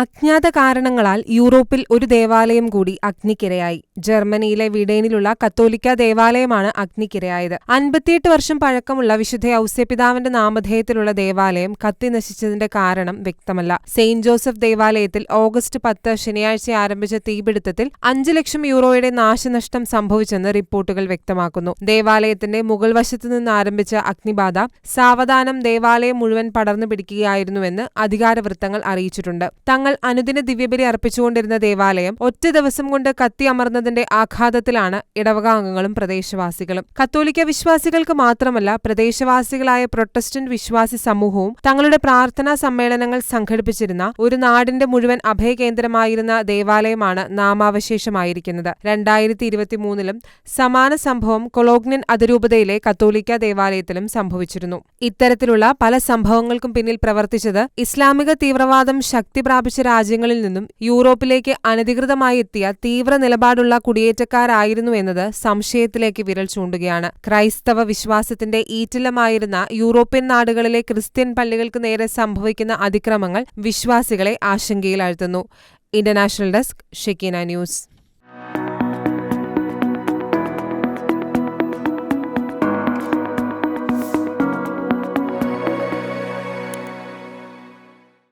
അജ്ഞാത കാരണങ്ങളാൽ യൂറോപ്പിൽ ഒരു ദേവാലയം കൂടി അഗ്നിക്കിരയായി. ജർമ്മനിയിലെ വിഡേനിലുള്ള കത്തോലിക്ക ദേവാലയമാണ് അഗ്നിക്കിരയായത്. അൻപത്തിയെട്ട് വർഷം പഴക്കമുള്ള വിശുദ്ധ ഔസ്യപിതാവിന്റെ നാമധേയത്തിലുള്ള ദേവാലയം കത്തിനശിച്ചതിന്റെ കാരണം വ്യക്തമല്ല. സെയിന്റ് ജോസഫ് ദേവാലയത്തിൽ ഓഗസ്റ്റ് പത്ത് ശനിയാഴ്ച ആരംഭിച്ച തീപിടുത്തത്തിൽ അഞ്ച് ലക്ഷം യൂറോയുടെ നാശനഷ്ടം സംഭവിച്ചെന്ന് റിപ്പോർട്ടുകൾ വ്യക്തമാക്കുന്നു. ദേവാലയത്തിന്റെ മുകൾ വശത്തു നിന്ന് ആരംഭിച്ച അഗ്നിബാധ സാവധാനം ദേവാലയം മുഴുവൻ പടർന്നു പിടിക്കുകയായിരുന്നുവെന്ന് അധികാര വൃത്തങ്ങൾ അറിയിച്ചിട്ടുണ്ട്. തങ്ങൾ അനുദിന ദിവ്യബലി അർപ്പിച്ചുകൊണ്ടിരുന്ന ദേവാലയം ഒറ്റ ദിവസം കൊണ്ട് കത്തി അമർന്നതിന്റെ ആഘാതത്തിലാണ് ഇടവകാംഗങ്ങളും പ്രദേശവാസികളും. കത്തോലിക്ക വിശ്വാസികൾക്ക് മാത്രമല്ല പ്രദേശവാസികളായ പ്രൊട്ടസ്റ്റന്റ് വിശ്വാസി സമൂഹവും തങ്ങളുടെ പ്രാർത്ഥനാ സമ്മേളനങ്ങൾ സംഘടിപ്പിച്ചിരുന്ന ഒരു നാടിന്റെ മുഴുവൻ അഭയകേന്ദ്രമായിരുന്ന ദേവാലയമാണ് നാമാവശേഷമായിരിക്കുന്നത്. രണ്ടായിരത്തി ഇരുപത്തിമൂന്നിലും സമാന സംഭവം കൊളോഗ്നൻ അതിരൂപതയിലെ കത്തോലിക്ക ദേവാലയത്തിലും സംഭവിച്ചിരുന്നു. ഇത്തരത്തിലുള്ള പല സംഭവങ്ങൾക്കും പിന്നിൽ പ്രവർത്തിച്ചത് ഇസ്ലാമിക തീവ്രവാദം ശക്തി പ്രാപിച്ച രാജ്യങ്ങളിൽ നിന്നും യൂറോപ്പിലേക്ക് അനധികൃതമായി എത്തിയ തീവ്ര നിലപാടുള്ള കുടിയേറ്റക്കാരായിരുന്നു എന്നത് സംശയത്തിലേക്ക് വിരൽ ചൂണ്ടുകയാണ്. ക്രൈസ്തവ വിശ്വാസത്തിന്റെ ഈറ്റില്ലമായിരുന്ന യൂറോപ്യൻ നാടുകളിലെ ക്രിസ്ത്യൻ പള്ളികൾക്ക് നേരെ സംഭവിക്കുന്ന അതിക്രമങ്ങൾ വിശ്വാസികളെ ആശങ്കയിലാഴ്ത്തുന്നു. International desk Shekinah news.